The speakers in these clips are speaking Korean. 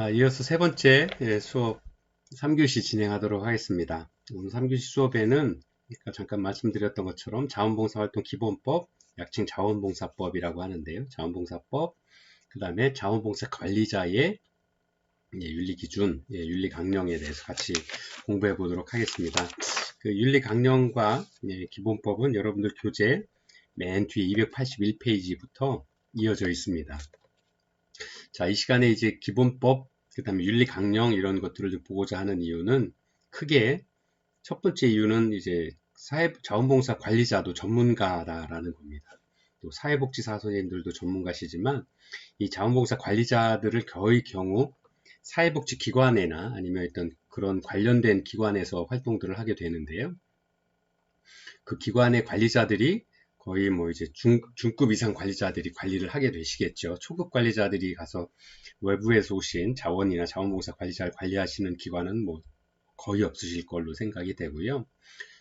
아, 이어서 세 번째 예, 수업 3교시 진행하도록 하겠습니다. 오늘 3교시 수업에는 잠깐 말씀드렸던 것처럼 자원봉사활동 기본법, 약칭 자원봉사법이라고 하는데요. 자원봉사법, 그 다음에 자원봉사 관리자의 예, 윤리기준, 예, 윤리강령에 대해서 같이 공부해 보도록 하겠습니다. 그 윤리강령과 예, 기본법은 여러분들 교재 맨 뒤에 281페이지부터 이어져 있습니다. 자, 이 시간에 이제 기본법, 그 다음에 윤리 강령 이런 것들을 좀 보고자 하는 이유는 크게 첫 번째 이유는 이제 사회 자원봉사 관리자도 전문가다라는 겁니다. 또 사회복지사 선생님들도 전문가시지만 이 자원봉사 관리자들을 거의 경우 사회복지 기관이나 아니면 어떤 그런 관련된 기관에서 활동들을 하게 되는데요. 그 기관의 관리자들이 거의 뭐 이제 중, 중급 이상 관리자들이 관리를 하게 되시겠죠. 초급 관리자들이 가서 외부에서 오신 자원이나 자원봉사 관리자를 관리하시는 기관은 뭐 거의 없으실 걸로 생각이 되고요.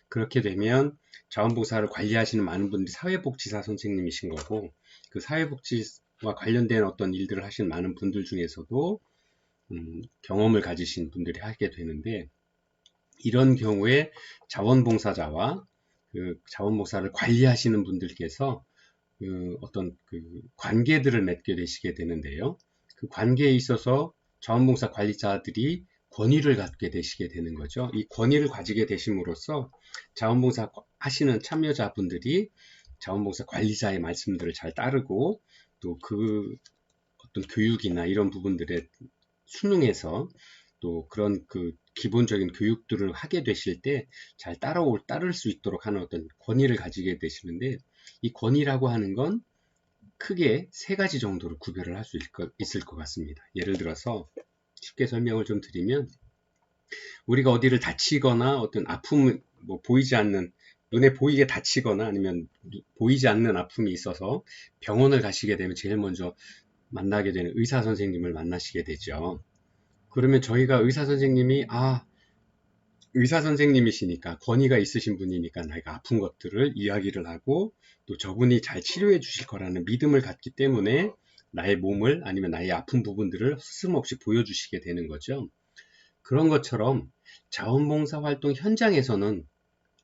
그렇게 되면 자원봉사를 관리하시는 많은 분들이 사회복지사 선생님이신 거고 그 사회복지와 관련된 어떤 일들을 하시는 많은 분들 중에서도 음, 경험을 가지신 분들이 하게 되는데 이런 경우에 자원봉사자와 그 자원봉사를 관리하시는 분들께서 그 어떤 그 관계들을 맺게 되시게 되는데요. 그 관계에 있어서 자원봉사 관리자들이 권위를 갖게 되시게 되는 거죠. 이 권위를 가지게 되심으로써 자원봉사 하시는 참여자분들이 자원봉사 관리자의 말씀들을 잘 따르고 또 그 어떤 교육이나 이런 부분들에 수능해서 또 그런 그 기본적인 교육들을 하게 되실 때 잘 따라올 따를 수 있도록 하는 어떤 권위를 가지게 되시는데 이 권위라고 하는 건 크게 세 가지 정도로 구별을 할 수 있을 것 같습니다. 예를 들어서 쉽게 설명을 좀 드리면 우리가 어디를 다치거나 어떤 아픔 뭐 보이지 않는 눈에 보이게 다치거나 아니면 보이지 않는 아픔이 있어서 병원을 가시게 되면 제일 먼저 만나게 되는 의사 선생님을 만나시게 되죠. 그러면 저희가 의사 선생님이 아 의사 선생님이시니까 권위가 있으신 분이니까 내가 아픈 것들을 이야기를 하고 또 저분이 잘 치료해 주실 거라는 믿음을 갖기 때문에 나의 몸을 아니면 나의 아픈 부분들을 스스럼없이 보여주시게 되는 거죠. 그런 것처럼 자원봉사 활동 현장에서는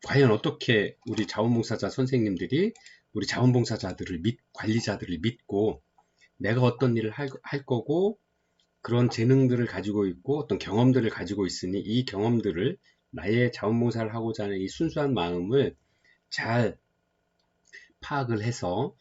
과연 어떻게 우리 자원봉사자 선생님들이 우리 자원봉사자들을 믿, 관리자들을 믿고 내가 어떤 일을 할, 할 거고 그런 재능들을 가지고 있고 어떤 경험들을 가지고 있으니 이 경험들을 나의 자원봉사를 하고자 하는 이 순수한 마음을 잘 파악을 해서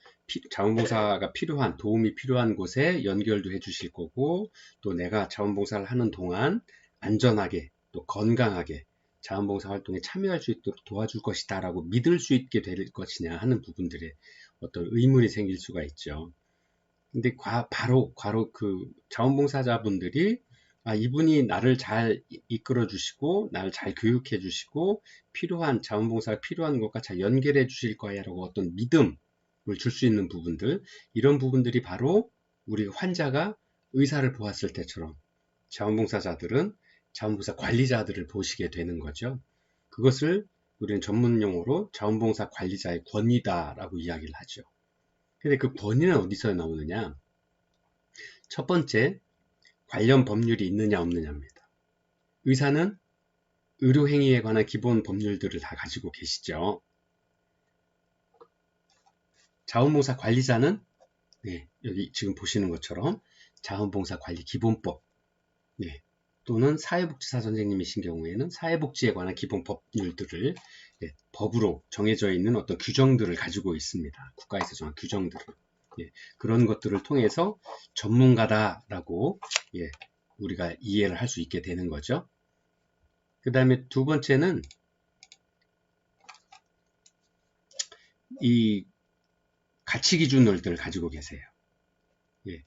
자원봉사가 필요한 도움이 필요한 곳에 연결도 해 주실 거고 또 내가 자원봉사를 하는 동안 안전하게 또 건강하게 자원봉사 활동에 참여할 수 있도록 도와줄 것이다 라고 믿을 수 있게 될 것이냐 하는 부분들에 어떤 의문이 생길 수가 있죠. 근데 과, 바로, 바로 그 자원봉사자분들이 아, 이분이 나를 잘 이끌어 주시고, 나를 잘 교육해 주시고, 필요한, 자원봉사가 필요한 것과 잘 연결해 주실 거야 라고 어떤 믿음을 줄 수 있는 부분들, 이런 부분들이 바로 우리 환자가 의사를 보았을 때처럼 자원봉사자들은 자원봉사 관리자들을 보시게 되는 거죠. 그것을 우리는 전문 용어로 자원봉사 관리자의 권위다라고 이야기를 하죠. 근데 그 권위는 어디서 나오느냐? 첫 번째, 관련 법률이 있느냐 없느냐입니다. 의사는 의료행위에 관한 기본 법률들을 다 가지고 계시죠. 자원봉사 관리자는 네, 여기 지금 보시는 것처럼 자원봉사 관리 기본법 네, 또는 사회복지사 선생님이신 경우에는 사회복지에 관한 기본 법률들을 예, 법으로 정해져 있는 어떤 규정들을 가지고 있습니다. 국가에서 정한 규정들을. 예, 그런 것들을 통해서 전문가다라고 예, 우리가 이해를 할 수 있게 되는 거죠. 그 다음에 두 번째는 이 가치 기준들을 가지고 계세요. 예,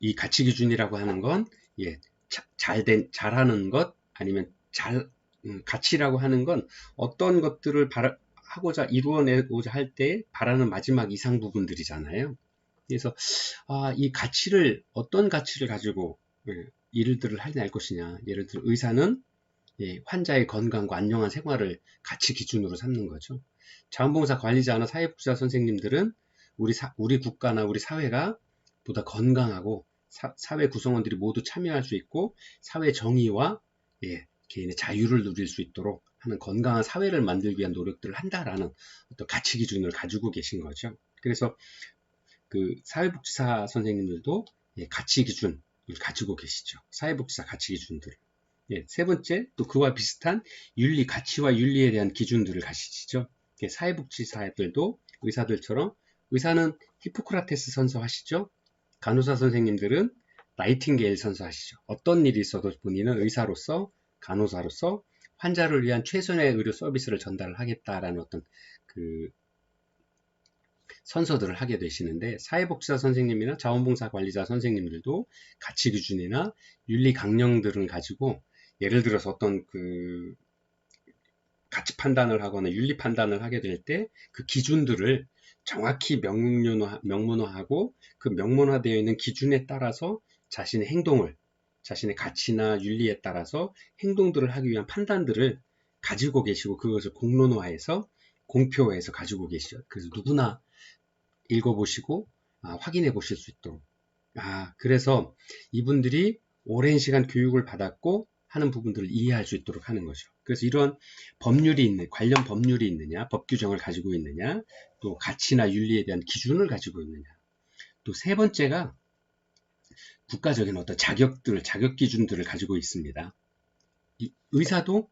이 가치 기준이라고 하는 건 예, 잘된 잘하는 것 아니면 잘 음, 가치라고 하는 건 어떤 것들을 바라, 하고자 이루어내고자 할 때 바라는 마지막 이상 부분들이잖아요. 그래서 아, 이 가치를 어떤 가치를 가지고 예, 일들을 할 것이냐. 예를 들어 의사는 예, 환자의 건강과 안녕한 생활을 가치 기준으로 삼는 거죠. 자원봉사 관리자나 사회복지사 선생님들은 우리 사, 우리 국가나 우리 사회가 보다 건강하고 사, 회 구성원들이 모두 참여할 수 있고 사회 정의와 예, 개인의 자유를 누릴 수 있도록 하는 건강한 사회를 만들기 위한 노력들을 한다라는 어떤 가치 기준을 가지고 계신 거죠. 그래서 그 사회복지사 선생님들도 예, 가치 기준을 가지고 계시죠. 사회복지사 가치 기준들. 예, 세 번째 또 그와 비슷한 윤리 가치와 윤리에 대한 기준들을 가시죠. 예, 사회복지사들도 의사들처럼 의사는 히포크라테스 선서 하시죠. 간호사 선생님들은 나이팅게일 선서 하시죠. 어떤 일이 있어도 본인은 의사로서 간호사로서 환자를 위한 최선의 의료 서비스를 전달을 하겠다라는 어떤 그 선서들을 하게 되시는데 사회복지사 선생님이나 자원봉사 관리자 선생님들도 가치 기준이나 윤리 강령들을 가지고 예를 들어서 어떤 그 가치 판단을 하거나 윤리 판단을 하게 될 때 그 기준들을 정확히 명문화, 명문화하고 그 명문화되어 있는 기준에 따라서 자신의 행동을 자신의 가치나 윤리에 따라서 행동들을 하기 위한 판단들을 가지고 계시고 그것을 공론화해서 공표해서 가지고 계시죠. 그래서 누구나 읽어보시고 아, 확인해 보실 수 있도록. 아, 그래서 이분들이 오랜 시간 교육을 받았고 하는 부분들을 이해할 수 있도록 하는 거죠. 그래서 이런 법률이 있는, 관련 법률이 있느냐, 법 규정을 가지고 있느냐, 또 가치나 윤리에 대한 기준을 가지고 있느냐. 또 세 번째가 국가적인 어떤 자격들, 자격 기준들을 가지고 있습니다. 의사도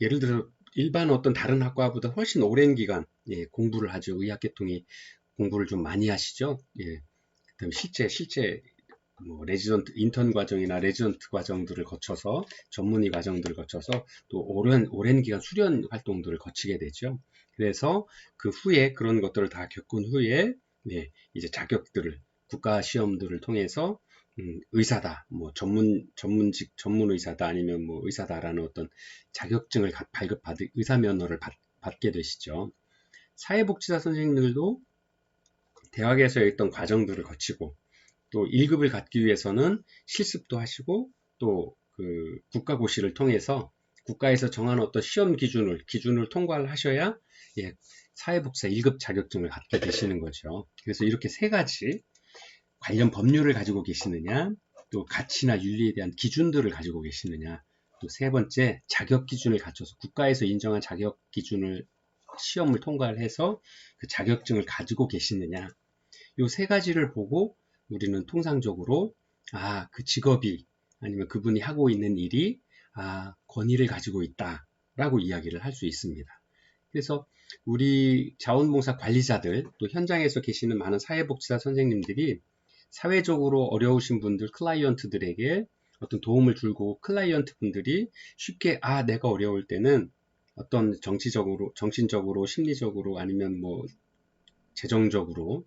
예를 들어 일반 어떤 다른 학과보다 훨씬 오랜 기간 예, 공부를 하죠. 의학계통이 공부를 좀 많이 하시죠. 예. 그다음 실제 실제 뭐 레지던트 인턴 과정이나 레지던트 과정들을 거쳐서 전문의 과정들을 거쳐서 또 오랜 오랜 기간 수련 활동들을 거치게 되죠. 그래서 그 후에 그런 것들을 다 겪은 후에 네, 이제 자격들을 국가 시험들을 통해서 음, 의사다, 뭐 전문 전문직 전문 의사다 아니면 뭐 의사다라는 어떤 자격증을 발급받을 의사 면허를 받, 받게 되시죠. 사회복지사 선생님들도 대학에서 있던 과정들을 거치고 또 1급을 갖기 위해서는 실습도 하시고 또 그 국가고시를 통해서 국가에서 정한 어떤 시험 기준을 기준을 통과를 하셔야 예, 사회복지사 1급 자격증을 갖게 되시는 거죠. 그래서 이렇게 세 가지 관련 법률을 가지고 계시느냐, 또 가치나 윤리에 대한 기준들을 가지고 계시느냐, 또 세 번째 자격 기준을 갖춰서 국가에서 인정한 자격 기준을 시험을 통과를 해서 그 자격증을 가지고 계시느냐, 이세 가지를 보고 우리는 통상적으로 아, 그 직업이 아니면 그분이 하고 있는 일이 아, 권위를 가지고 있다 라고 이야기를 할 수 있습니다. 그래서 우리 자원봉사 관리자들 또 현장에서 계시는 많은 사회복지사 선생님들이 사회적으로 어려우신 분들 클라이언트들에게 어떤 도움을 줄고 클라이언트 분들이 쉽게 아 내가 어려울 때는 어떤 정치적으로 정신적으로 심리적으로 아니면 뭐 재정적으로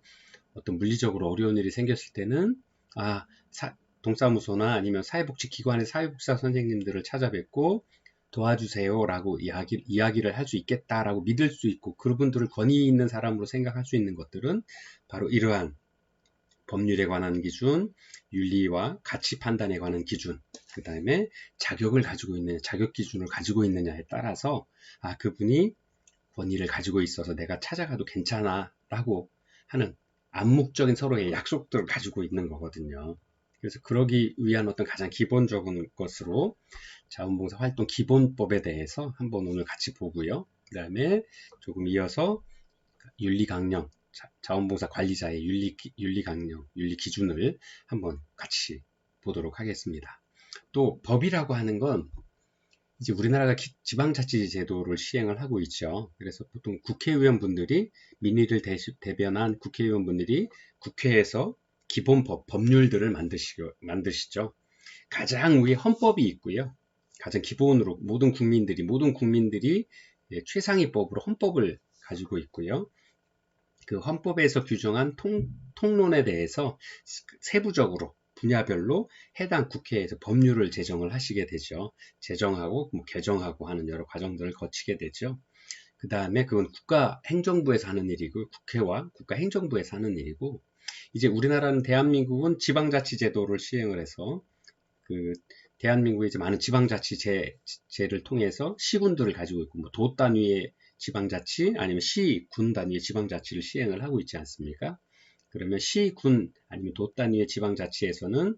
어떤 물리적으로 어려운 일이 생겼을 때는 아 사, 동사무소나 아니면 사회복지 기관의 사회복지사 선생님들을 찾아뵙고 도와주세요라고 이야기, 이야기를 할 수 있겠다라고 믿을 수 있고 그분들을 권위 있는 사람으로 생각할 수 있는 것들은 바로 이러한 법률에 관한 기준, 윤리와 가치 판단에 관한 기준, 그 다음에 자격을 가지고 있는 자격 기준을 가지고 있느냐에 따라서 아 그분이 권위를 가지고 있어서 내가 찾아가도 괜찮아라고 하는 암묵적인 서로의 약속들을 가지고 있는 거거든요. 그래서 그러기 위한 어떤 가장 기본적인 것으로 자원봉사 활동 기본법에 대해서 한번 오늘 같이 보고요. 그 다음에 조금 이어서 윤리 강령, 자 원봉사 관리자의 윤리, 윤리 강령, 윤리 기준을 한번 같이 보도록 하겠습니다. 또 법이라고 하는 건 이제 우리나라가 지방자치 제도를 시행을 하고 있죠. 그래서 보통 국회의원분들이 민의를 대 변한 국회의원분들이 국회에서 기본법, 법률들을 만드시, 만드시죠. 가장 위에 헌법이 있고요. 가장 기본으로 모든 국민들이, 모든 국민들이 예, 최상위법으로 헌법을 가지고 있고요. 그 헌법에서 규정한 통, 통론에 대해서 세부적으로 분야별로 해당 국회에서 법률을 제정을 하시게 되죠. 제정하고 뭐 개정하고 하는 여러 과정들을 거치게 되죠. 그 다음에 그건 국가 행정부에서 하는 일이고 국회와 국가 행정부에서 하는 일이고 이제 우리나라는 대한민국은 지방자치제도를 시행을 해서 그 대한민국의 이제 많은 지방자치제를 통해서 시군들을 가지고 있고 뭐 도 단위의 지방자치 아니면 시, 군 단위의 지방자치를 시행을 하고 있지 않습니까? 그러면 시, 군 아니면 도 단위의 지방자치에서는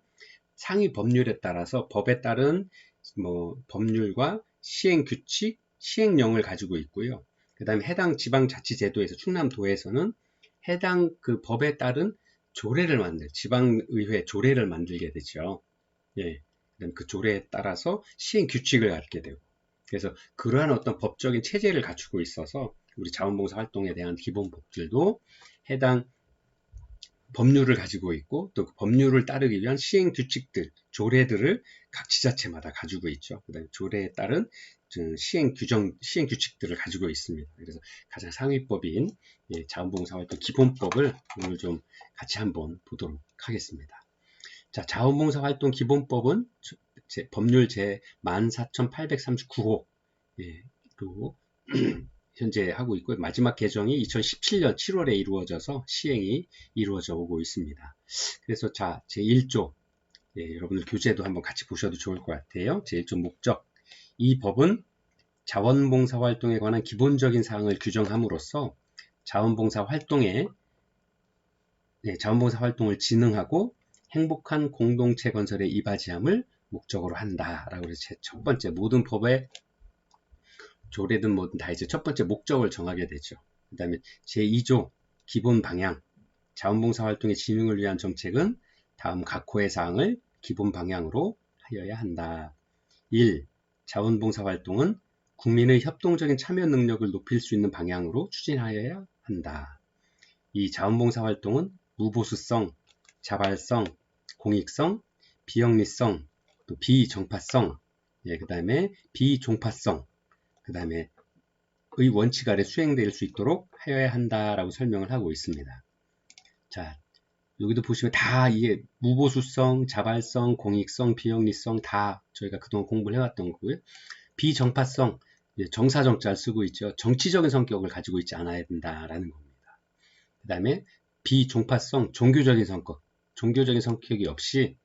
상위 법률에 따라서 법에 따른 뭐 법률과 시행 규칙, 시행령을 가지고 있고요. 그 다음에 해당 지방자치제도에서 충남도에서는 해당 그 법에 따른 조례를 만들, 지방의회 조례를 만들게 되죠. 예. 그 조례에 따라서 시행 규칙을 갖게 되고. 그래서 그러한 어떤 법적인 체제를 갖추고 있어서 우리 자원봉사 활동에 대한 기본 법들도 해당 법률을 가지고 있고 또 그 법률을 따르기 위한 시행 규칙들, 조례들을 각 지자체마다 가지고 있죠. 그다음에 조례에 따른 시행 규정, 시행 규칙들을 가지고 있습니다. 그래서 가장 상위법인 예, 자원봉사 활동 기본법을 오늘 좀 같이 한번 보도록 하겠습니다. 자, 자원봉사 활동 기본법은 제, 법률 제 14,839호 예, 로 현재 하고 있고요. 마지막 개정이 2017년 7월에 이루어져서 시행이 이루어져 오고 있습니다. 그래서 자, 제1조 예, 여러분들 교재도 한번 같이 보셔도 좋을 것 같아요. 제1조 목적 이 법은 자원봉사 활동에 관한 기본적인 사항을 규정함으로써 자원봉사 활동에 네, 자원봉사 활동을 진흥하고 행복한 공동체 건설에 이바지함을 목적으로 한다라고 해서 첫 번째 모든 법의 조례든 뭐든 다 이제 첫 번째 목적을 정하게 되죠. 그 다음에 제2조 기본 방향 자원봉사 활동의 진흥을 위한 정책은 다음 각 호의 사항을 기본 방향으로 하여야 한다. 1. 자원봉사 활동은 국민의 협동적인 참여 능력을 높일 수 있는 방향으로 추진하여야 한다. 이 자원봉사 활동은 무보수성, 자발성, 공익성, 비영리성, 또 비정파성, 예, 그 다음에 비종파성, 그 다음에 의 원칙 아래 수행될 수 있도록 하여야 한다라고 설명을 하고 있습니다. 자, 여기도 보시면 다 이게 무보수성, 자발성, 공익성, 비영리성 다 저희가 그동안 공부를 해왔던 거고요. 비정파성, 정사정자를 쓰고 있죠. 정치적인 성격을 가지고 있지 않아야 된다라는 겁니다. 그 다음에 비종파성, 종교적인 성격, 종교적인 성격이 없이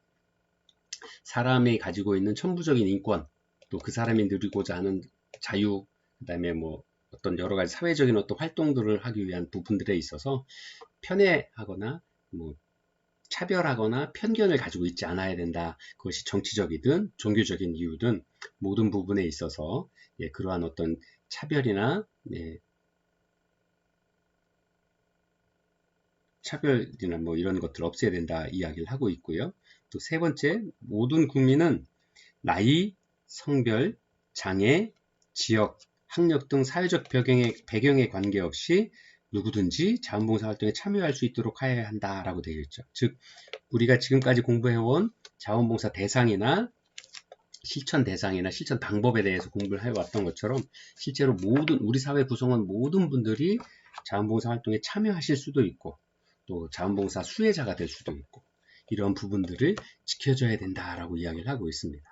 사람이 가지고 있는 천부적인 인권, 또 그 사람이 누리고자 하는 자유, 그 다음에 뭐 어떤 여러 가지 사회적인 어떤 활동들을 하기 위한 부분들에 있어서 편애하거나 뭐 차별하거나 편견을 가지고 있지 않아야 된다. 그것이 정치적이든 종교적인 이유든 모든 부분에 있어서 예, 그러한 어떤 차별이나 예, 차별이나 뭐 이런 것들 없애야 된다 이야기를 하고 있고요. 또 세 번째, 모든 국민은 나이, 성별, 장애, 지역, 학력 등 사회적 배경에, 배경에 관계없이 누구든지 자원봉사 활동에 참여할 수 있도록 하여야 한다라고 되어 있죠. 즉, 우리가 지금까지 공부해온 자원봉사 대상이나 실천 대상이나 실천 방법에 대해서 공부를 해왔던 것처럼 실제로 모든 우리 사회 구성원 모든 분들이 자원봉사 활동에 참여하실 수도 있고 또 자원봉사 수혜자가 될 수도 있고 이런 부분들을 지켜줘야 된다라고 이야기를 하고 있습니다.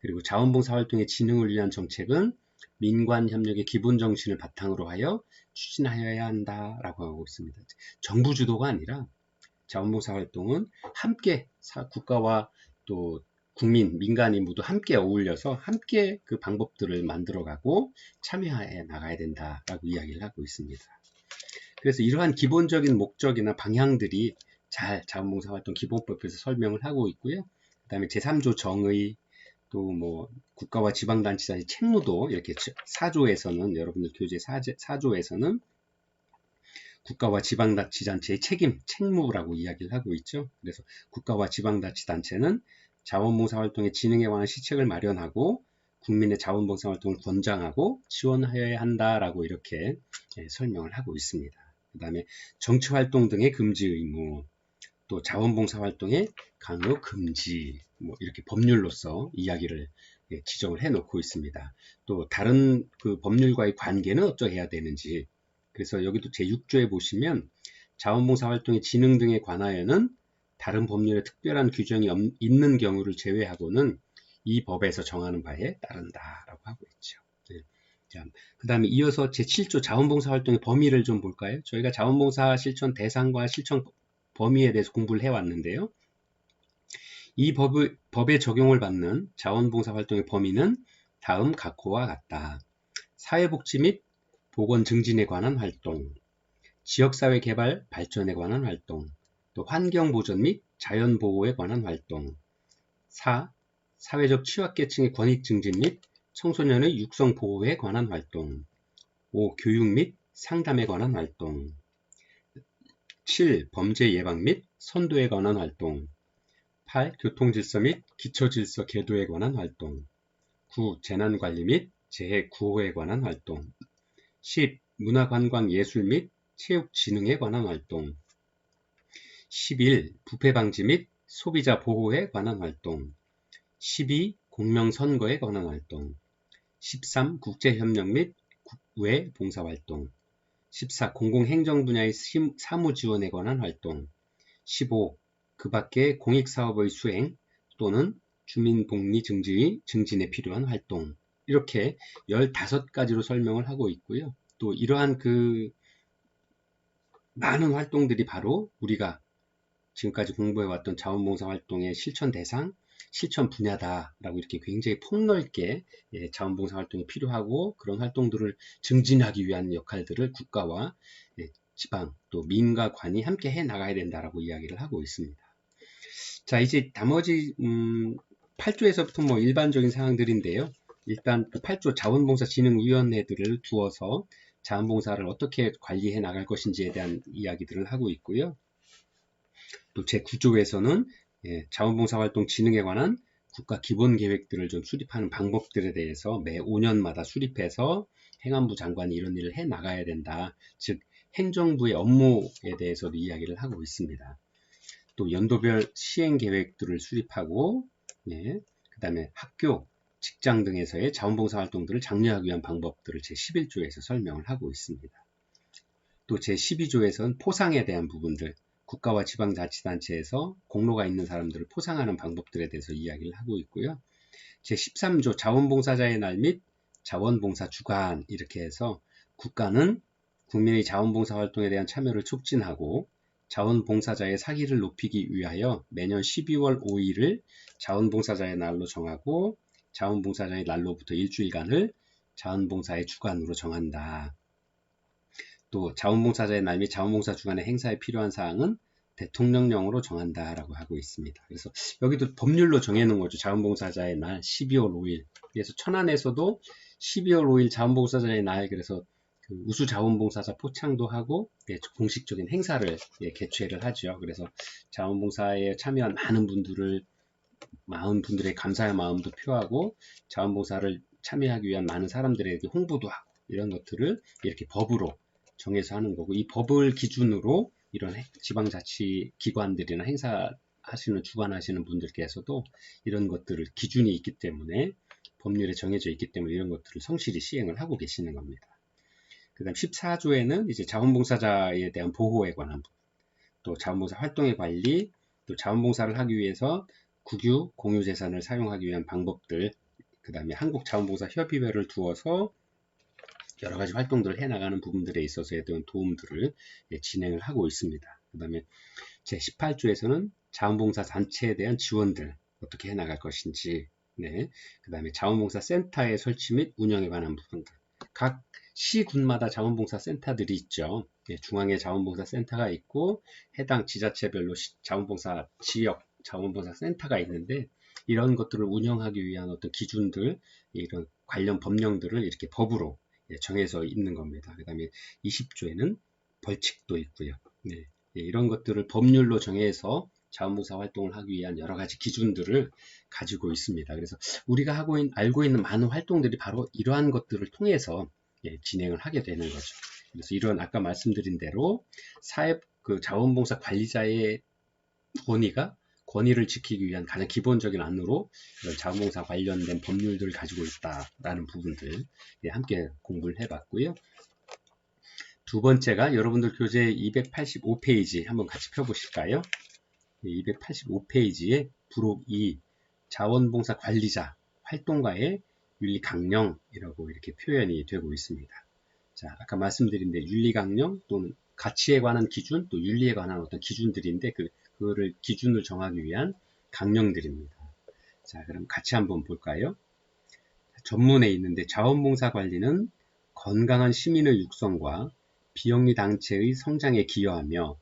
그리고 자원봉사 활동의 진흥을 위한 정책은 민관 협력의 기본 정신을 바탕으로 하여 추진하여야 한다라고 하고 있습니다. 정부 주도가 아니라 자원봉사 활동은 함께 국가와 또 국민, 민간이 모두 함께 어울려서 함께 그 방법들을 만들어가고 참여해 나가야 된다라고 이야기를 하고 있습니다. 그래서 이러한 기본적인 목적이나 방향들이 잘 자원봉사 활동 기본법에서 설명을 하고 있고요. 그 다음에 제3조 정의, 또 뭐 국가와 지방단체장의 책무도 이렇게 4조에서는 여러분들 교재 4조에서는 국가와 지방자치단체의 책임, 책무라고 이야기를 하고 있죠. 그래서 국가와 지방자치단체는 자원봉사 활동의 진행에 관한 시책을 마련하고 국민의 자원봉사 활동을 권장하고 지원하여야 한다라고 이렇게 예, 설명을 하고 있습니다. 그 다음에 정치활동 등의 금지 의무, 또 자원봉사 활동의 강요 금지, 뭐 이렇게 법률로서 이야기를 예, 지정을 해 놓고 있습니다. 또 다른 그 법률과의 관계는 어떻게 해야 되는지 그래서 여기도 제6조에 보시면 자원봉사 활동의 진흥 등에 관하여는 다른 법률에 특별한 규정이 있는 경우를 제외하고는 이 법에서 정하는 바에 따른다라고 하고 있죠. 네. 그 다음에 이어서 제7조 자원봉사 활동의 범위를 좀 볼까요? 저희가 자원봉사 실천 대상과 실천 범위에 대해서 공부를 해왔는데요. 이 법의, 법에 적용을 받는 자원봉사 활동의 범위는 다음 각호와 같다. 사회복지 및 보건 증진에 관한 활동, 지역사회 개발 발전에 관한 활동, 또 환경 보전 및 자연 보호에 관한 활동 4. 사회적 취약계층의 권익 증진 및 청소년의 육성 보호에 관한 활동 5. 교육 및 상담에 관한 활동 7. 범죄 예방 및 선도에 관한 활동 8. 교통질서 및 기초질서 계도에 관한 활동 9. 재난관리 및 재해 구호에 관한 활동 10. 문화관광 예술 및 체육진흥에 관한 활동 11. 부패 방지 및 소비자 보호에 관한 활동 12. 공명선거에 관한 활동 13. 국제협력 및 국외 봉사활동 14. 공공행정 분야의 사무 지원에 관한 활동 15. 그 밖의 공익사업의 수행 또는 주민복리 증진, 증진에 필요한 활동 이렇게 15가지로 설명을 하고 있고요. 또 이러한 그 많은 활동들이 바로 우리가 지금까지 공부해왔던 자원봉사 활동의 실천 대상, 실천 분야다라고 이렇게 굉장히 폭넓게 예, 자원봉사 활동이 필요하고 그런 활동들을 증진하기 위한 역할들을 국가와 예, 지방 또 민과 관이 함께 해 나가야 된다라고 이야기를 하고 있습니다. 자 이제 나머지 음, 8조에서부터 뭐 일반적인 사항들인데요. 일단 그 8조 자원봉사진흥위원회들을 두어서 자원봉사를 어떻게 관리해 나갈 것인지에 대한 이야기들을 하고 있고요. 또 제9조에서는 예, 자원봉사 활동 진흥에 관한 국가 기본 계획들을 좀 수립하는 방법들에 대해서 매 5년마다 수립해서 행안부 장관이 이런 일을 해 나가야 된다. 즉 행정부의 업무에 대해서도 이야기를 하고 있습니다. 또 연도별 시행 계획들을 수립하고 예, 그 다음에 학교, 직장 등에서의 자원봉사 활동들을 장려하기 위한 방법들을 제11조에서 설명을 하고 있습니다. 또 제12조에서는 포상에 대한 부분들, 국가와 지방자치단체에서 공로가 있는 사람들을 포상하는 방법들에 대해서 이야기를 하고 있고요. 제13조 자원봉사자의 날 및 자원봉사 주간 이렇게 해서 국가는 국민의 자원봉사 활동에 대한 참여를 촉진하고 자원봉사자의 사기를 높이기 위하여 매년 12월 5일을 자원봉사자의 날로 정하고 자원봉사자의 날로부터 일주일간을 자원봉사의 주간으로 정한다. 또 자원봉사자의 날및 자원봉사 주간의 행사에 필요한 사항은 대통령령으로 정한다라고 하고 있습니다. 그래서 여기도 법률로 정해놓은 거죠. 자원봉사자의 날 12월 5일. 그래서 천안에서도 12월 5일 자원봉사자의 날 그래서 그 우수 자원봉사자 포창도 하고 예, 공식적인 행사를 예, 개최를 하죠. 그래서 자원봉사에 참여한 많은 분들을 많은 분들의 감사의 마음도 표하고 자원봉사를 참여하기 위한 많은 사람들에게 홍보도 하고 이런 것들을 이렇게 법으로 정해서 하는 거고 이 법을 기준으로 이런 지방자치 기관들이나 행사하시는 주관하시는 분들께서도 이런 것들을 기준이 있기 때문에 법률에 정해져 있기 때문에 이런 것들을 성실히 시행을 하고 계시는 겁니다. 그 다음 14조에는 이제 자원봉사자에 대한 보호에 관한 부분, 또 자원봉사 활동의 관리, 또 자원봉사를 하기 위해서 국유, 공유재산을 사용하기 위한 방법들, 그 다음에 한국자원봉사협의회를 두어서 여러 가지 활동들을 해나가는 부분들에 있어서에 대한 도움들을 예, 진행을 하고 있습니다. 그 다음에 제18조에서는 자원봉사 단체에 대한 지원들 어떻게 해나갈 것인지 네. 그 다음에 자원봉사 센터의 설치 및 운영에 관한 부분들 각 시군마다 자원봉사 센터들이 있죠. 예, 중앙에 자원봉사 센터가 있고 해당 지자체별로 자원봉사 지역 자원봉사 센터가 있는데 이런 것들을 운영하기 위한 어떤 기준들 이런 관련 법령들을 이렇게 법으로 예, 정해서 있는 겁니다. 그 다음에 20조에는 벌칙도 있고요. 네, 예, 이런 것들을 법률로 정해서 자원봉사 활동을 하기 위한 여러 가지 기준들을 가지고 있습니다. 그래서 우리가 하고 있, 알고 있는 많은 활동들이 바로 이러한 것들을 통해서 예, 진행을 하게 되는 거죠. 그래서 이런 아까 말씀드린 대로 사회 그 자원봉사 관리자의 권위가 권위를 지키기 위한 가장 기본적인 안으로 자원봉사 관련된 법률들을 가지고 있다라는 부분들 예, 함께 공부를 해봤고요. 두 번째가 여러분들 교재 285페이지 한번 같이 펴보실까요? 285페이지에 부록 2 자원봉사 관리자 활동가의 윤리 강령이라고 이렇게 표현이 되고 있습니다. 자, 아까 말씀드린 데 윤리 강령 또는 가치에 관한 기준 또 윤리에 관한 어떤 기준들인데 그 그거를 기준을 정하기 위한 강령들입니다. 자, 그럼 같이 한번 볼까요? 전문에 있는데 자원봉사 관리는 건강한 시민의 육성과 비영리 단체의 성장에 기여하며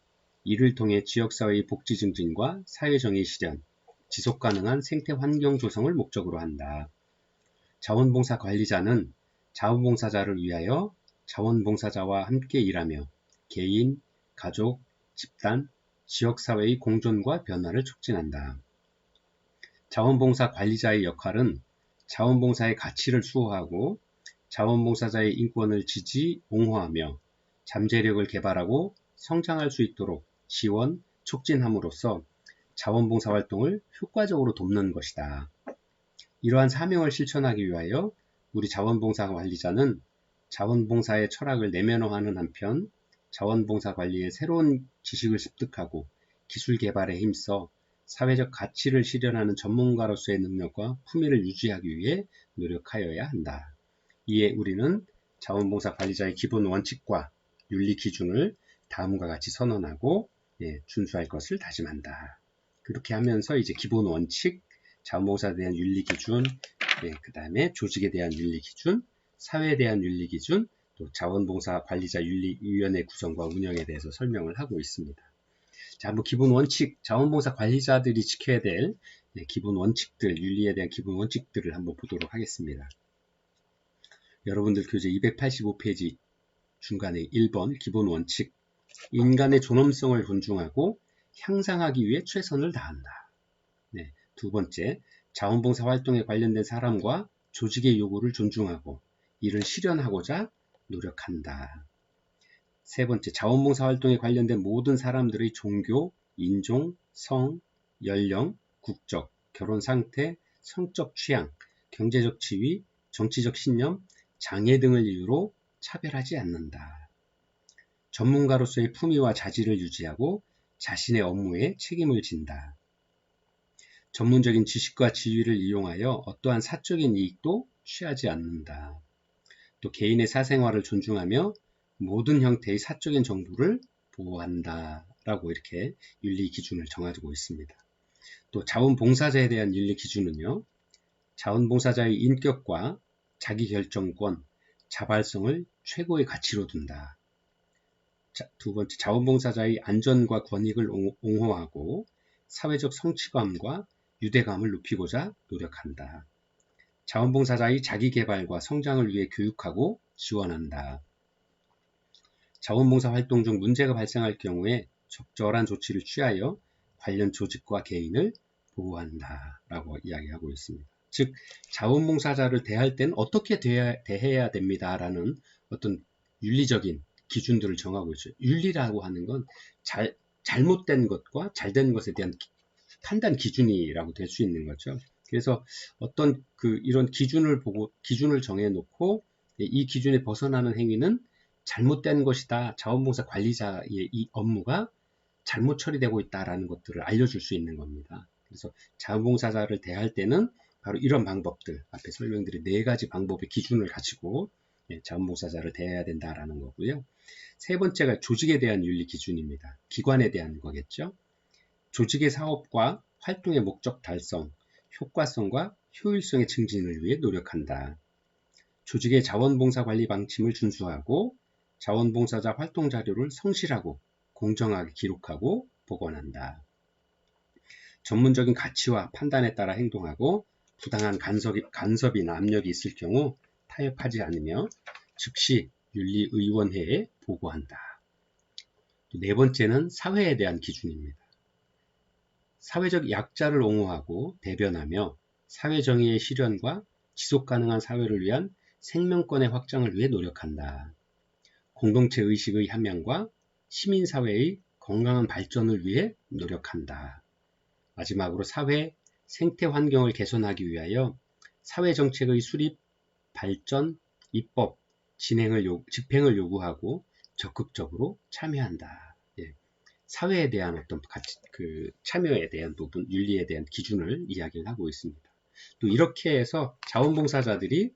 이를 통해 지역사회의 복지 증진과 사회정의 실현, 지속 가능한 생태 환경 조성을 목적으로 한다. 자원봉사 관리자는 자원봉사자를 위하여 자원봉사자와 함께 일하며 개인, 가족, 집단, 지역사회의 공존과 변화를 촉진한다. 자원봉사 관리자의 역할은 자원봉사의 가치를 수호하고 자원봉사자의 인권을 지지, 옹호하며 잠재력을 개발하고 성장할 수 있도록 지원, 촉진함으로써 자원봉사 활동을 효과적으로 돕는 것이다. 이러한 사명을 실천하기 위하여 우리 자원봉사 관리자는 자원봉사의 철학을 내면화하는 한편 자원봉사 관리에 새로운 지식을 습득하고 기술 개발에 힘써 사회적 가치를 실현하는 전문가로서의 능력과 품위를 유지하기 위해 노력하여야 한다. 이에 우리는 자원봉사 관리자의 기본 원칙과 윤리 기준을 다음과 같이 선언하고 예, 준수할 것을 다짐한다. 그렇게 하면서 이제 기본 원칙, 자원봉사에 대한 윤리 기준, 예, 그 다음에 조직에 대한 윤리 기준, 사회에 대한 윤리 기준, 또 자원봉사 관리자 윤리위원회 구성과 운영에 대해서 설명을 하고 있습니다. 자, 뭐 기본 원칙, 자원봉사 관리자들이 지켜야 될 예, 기본 원칙들, 윤리에 대한 기본 원칙들을 한번 보도록 하겠습니다. 여러분들 교재 285페이지 중간에 1번 기본 원칙, 인간의 존엄성을 존중하고 향상하기 위해 최선을 다한다. 네, 두 번째, 자원봉사 활동에 관련된 사람과 조직의 요구를 존중하고 이를 실현하고자 노력한다. 세 번째, 자원봉사 활동에 관련된 모든 사람들의 종교, 인종, 성, 연령, 국적, 결혼 상태, 성적 취향, 경제적 지위, 정치적 신념, 장애 등을 이유로 차별하지 않는다. 전문가로서의 품위와 자질을 유지하고 자신의 업무에 책임을 진다. 전문적인 지식과 지위를 이용하여 어떠한 사적인 이익도 취하지 않는다. 또 개인의 사생활을 존중하며 모든 형태의 사적인 정보를 보호한다. 라고 이렇게 윤리 기준을 정해주고 있습니다. 또 자원봉사자에 대한 윤리 기준은요. 자원봉사자의 인격과 자기결정권, 자발성을 최고의 가치로 둔다. 자, 두 번째, 자원봉사자의 안전과 권익을 옹호하고 사회적 성취감과 유대감을 높이고자 노력한다. 자원봉사자의 자기개발과 성장을 위해 교육하고 지원한다. 자원봉사 활동 중 문제가 발생할 경우에 적절한 조치를 취하여 관련 조직과 개인을 보호한다. 라고 이야기하고 있습니다. 즉, 자원봉사자를 대할 때는 어떻게 대해야 됩니다. 라는 어떤 윤리적인 기준들을 정하고 있어요. 윤리라고 하는 건 잘, 잘못된 것과 잘된 것에 대한 판단 기준이라고 될 수 있는 거죠. 그래서 어떤 그 이런 기준을 보고 기준을 정해 놓고 이 기준에 벗어나는 행위는 잘못된 것이다. 자원봉사 관리자의 이 업무가 잘못 처리되고 있다라는 것들을 알려줄 수 있는 겁니다. 그래서 자원봉사자를 대할 때는 바로 이런 방법들 앞에 설명드린 네 가지 방법의 기준을 가지고 예, 자원봉사자를 대해야 된다라는 거고요. 세 번째가 조직에 대한 윤리 기준입니다. 기관에 대한 거겠죠. 조직의 사업과 활동의 목적 달성, 효과성과 효율성의 증진을 위해 노력한다. 조직의 자원봉사 관리 방침을 준수하고 자원봉사자 활동 자료를 성실하고 공정하게 기록하고 복원한다. 전문적인 가치와 판단에 따라 행동하고 부당한 간섭이, 간섭이나 압력이 있을 경우 타협하지 않으며 즉시 윤리의원회에 보고한다. 네 번째는 사회에 대한 기준입니다. 사회적 약자를 옹호하고 대변하며 사회정의의 실현과 지속가능한 사회를 위한 생명권의 확장을 위해 노력한다. 공동체 의식의 함양과 시민사회의 건강한 발전을 위해 노력한다. 마지막으로 사회 생태 환경을 개선하기 위하여 사회정책의 수립, 발전, 입법, 진행을 요, 집행을 요구하고 적극적으로 참여한다. 예. 사회에 대한 어떤 가치, 그 참여에 대한 부분, 윤리에 대한 기준을 이야기를 하고 있습니다. 또 이렇게 해서 자원봉사자들이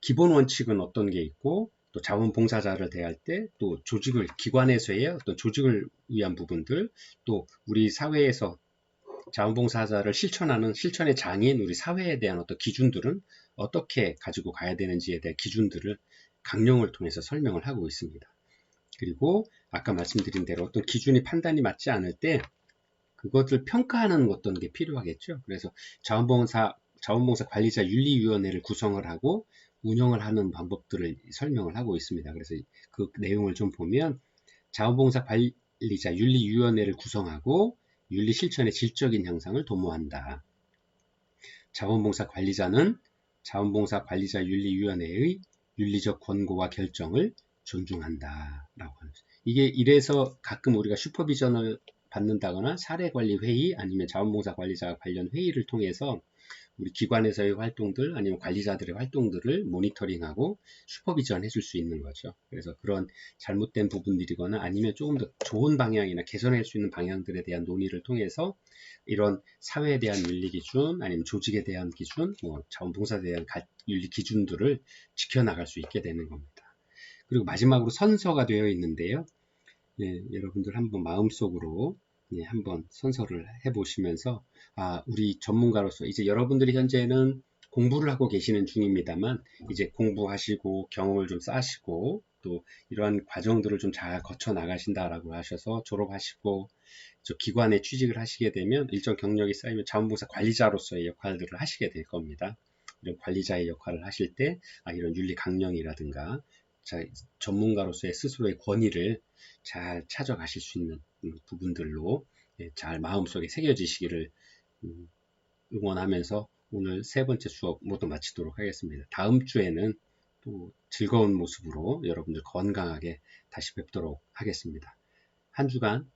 기본 원칙은 어떤 게 있고 또 자원봉사자를 대할 때 또 조직을 기관에서의 어떤 조직을 위한 부분들 또 우리 사회에서 자원봉사자를 실천하는 실천의 장인 우리 사회에 대한 어떤 기준들은 어떻게 가지고 가야 되는지에 대한 기준들을 강령을 통해서 설명을 하고 있습니다. 그리고 아까 말씀드린 대로 어떤 기준이 판단이 맞지 않을 때 그것을 평가하는 어떤 게 필요하겠죠. 그래서 자원봉사 자원봉사 관리자 윤리위원회를 구성을 하고 운영을 하는 방법들을 설명을 하고 있습니다. 그래서 그 내용을 좀 보면 자원봉사 관리자 윤리위원회를 구성하고 윤리 실천의 질적인 향상을 도모한다. 자원봉사 관리자는 자원봉사 관리자 윤리위원회의 윤리적 권고와 결정을 존중한다. 라고 하는. 이게 이래서 가끔 우리가 슈퍼비전을 받는다거나 사례관리 회의 아니면 자원봉사 관리자 관련 회의를 통해서 우리 기관에서의 활동들 아니면 관리자들의 활동들을 모니터링하고 슈퍼비전 해줄 수 있는 거죠. 그래서 그런 잘못된 부분들이거나 아니면 조금 더 좋은 방향이나 개선할 수 있는 방향들에 대한 논의를 통해서 이런 사회에 대한 윤리 기준 아니면 조직에 대한 기준, 뭐 자원봉사에 대한 윤리 기준들을 지켜나갈 수 있게 되는 겁니다. 그리고 마지막으로 선서가 되어 있는데요. 예, 여러분들 한번 마음속으로 예, 한번 선서를 해보시면서 아 우리 전문가로서 이제 여러분들이 현재는 공부를 하고 계시는 중입니다만 이제 공부하시고 경험을 좀 쌓으시고 또 이러한 과정들을 좀 잘 거쳐 나가신다라고 하셔서 졸업하시고 저 기관에 취직을 하시게 되면 일정 경력이 쌓이면 자원봉사 관리자로서의 역할들을 하시게 될 겁니다. 이런 관리자의 역할을 하실 때 아, 이런 윤리 강령이라든가 자, 전문가로서의 스스로의 권위를 잘 찾아가실 수 있는 음, 부분들로 예, 잘 마음속에 새겨지시기를 음, 응원하면서 오늘 세 번째 수업 모두 마치도록 하겠습니다. 다음 주에는 또 즐거운 모습으로 여러분들 건강하게 다시 뵙도록 하겠습니다. 한 주간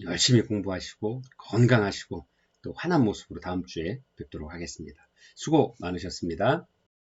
열심히 공부하시고 건강하시고 또 환한 모습으로 다음 주에 뵙도록 하겠습니다. 수고 많으셨습니다.